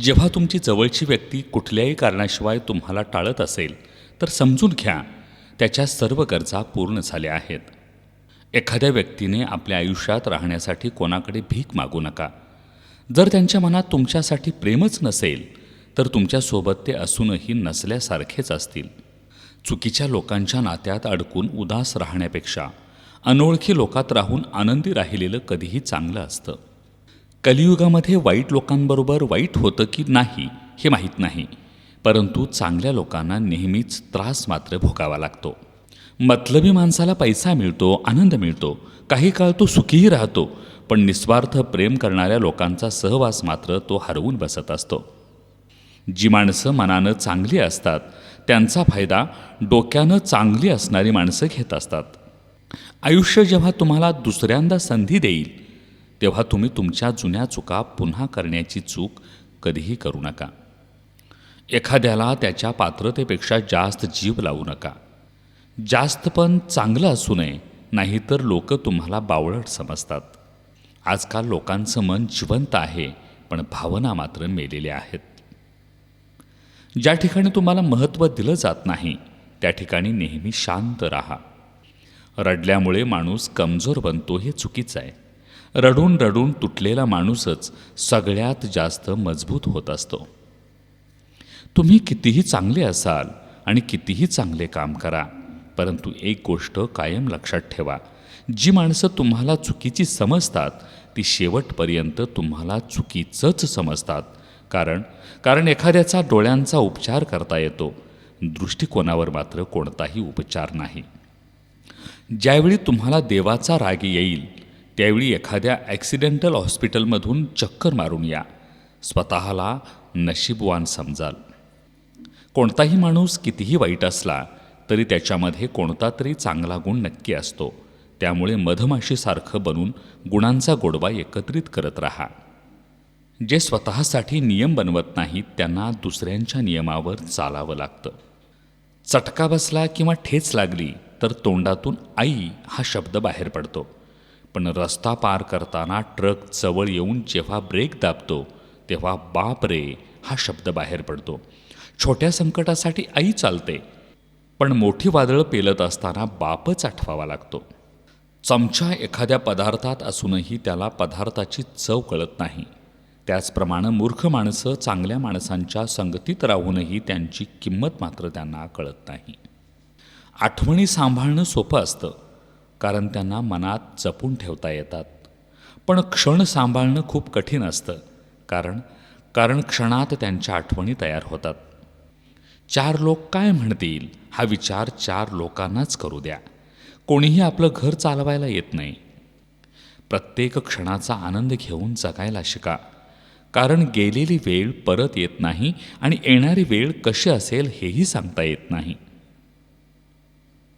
जेव्हा तुमची जवळची व्यक्ती कुठल्याही कारणाशिवाय तुम्हाला टाळत असेल तर समजून घ्या त्याच्या सर्व गरजा पूर्ण झाल्या आहेत. एखाद्या व्यक्तीने आपल्या आयुष्यात राहण्यासाठी कोणाकडे भीक मागू नका. जर त्यांच्या मनात तुमच्यासाठी प्रेमच नसेल तर तुमच्यासोबत ते असूनही नसल्यासारखेच असतील. चुकीच्या लोकांच्या नात्यात अडकून उदास राहण्यापेक्षा अनोळखी लोकात राहून आनंदी राहिलेलं कधीही चांगलं असतं. कलियुगामध्ये वाईट लोकांबरोबर वाईट होतं की नाही हे माहीत नाही. परंतु चांगल्या लोकांना नेहमीच त्रास मात्र भोगावा लागतो. मतलबी माणसाला पैसा मिळतो आनंद मिळतो काही काळ तो सुखीही राहतो पण निस्वार्थ प्रेम करणाऱ्या लोकांचा सहवास मात्र तो हरवून बसत असतो. जी माणसं मनानं चांगली असतात त्यांचा फायदा डोक्यानं चांगली असणारी माणसं घेत असतात. आयुष्य जेव्हा तुम्हाला दुसऱ्यांदा संधी देईल तेव्हा तुम्ही तुमच्या जुन्या चुका पुन्हा करण्याची चूक कधीही करू नका. एखाद्याला त्याच्या पात्रतेपेक्षा जास्त जीव लावू नका. जास्त पण चांगलं असू नये नाहीतर लोक तुम्हाला बावळट समजतात. आजकाल लोकांचं मन जिवंत आहे पण भावना मात्र मेलेल्या आहेत. ज्या ठिकाणी तुम्हाला महत्त्व दिलं जात नाही त्या ठिकाणी नेहमी शांत राहा. रडल्यामुळे माणूस कमजोर बनतो हे चुकीचं आहे. रडून रडून तुटलेला माणूसच सगळ्यात जास्त मजबूत होत असतो. तुम्ही कितीही चांगले असाल आणि कितीही चांगले काम करा परंतु एक गोष्ट कायम लक्षात ठेवा. जी माणसं तुम्हाला चुकीची समजतात ती शेवटपर्यंत तुम्हाला चुकीचंच समजतात. कारण कारण एखाद्याचा डोळ्यांचा उपचार करता येतो. दृष्टिकोनावर मात्र कोणताही उपचार नाही. ज्यावेळी तुम्हाला देवाचा राग येईल त्यावेळी एखाद्या ॲक्सिडेंटल हॉस्पिटलमधून चक्कर मारून या. स्वतःला नशीबवान समजाल. कोणताही माणूस कितीही वाईट असला तरी त्याच्यामध्ये कोणता तरी चांगला गुण नक्की असतो. त्यामुळे मधमाशीसारखं बनून गुणांचा गोडवा एकत्रित करत राहा. जे स्वतःसाठी नियम बनवत नाहीत त्यांना दुसऱ्यांच्या नियमावर चालावं लागतं. चटका बसला किंवा ठेच लागली तर तोंडातून आई हा शब्द बाहेर पडतो. पण रस्ता पार करताना ट्रक जवळ येऊन जेव्हा ब्रेक दाबतो तेव्हा बाप रे हा शब्द बाहेर पडतो. छोट्या संकटासाठी आई चालते पण मोठी वादळं पेलत असताना बापच आठवावा लागतो. चमचा एखाद्या पदार्थात असूनही त्याला पदार्थाची चव कळत नाही. त्याचप्रमाणे मूर्ख माणसं चांगल्या माणसांच्या संगतीत राहूनही त्यांची किंमत मात्र त्यांना कळत नाही. आठवणी सांभाळणं सोपं असतं. कारण त्यांना मनात जपून ठेवता येतात. पण क्षण सांभाळणं खूप कठीण असतं कारण कारण क्षणात त्यांच्या आठवणी तयार होतात. चार लोक काय म्हणतील हा विचार चार लोकांनाच करू द्या. कोणीही आपलं घर चालवायला येत नाही. प्रत्येक क्षणाचा आनंद घेऊन जगायला शिका. कारण गेलेली वेळ परत येत नाही आणि येणारी वेळ कशी असेल हेही सांगता येत नाही.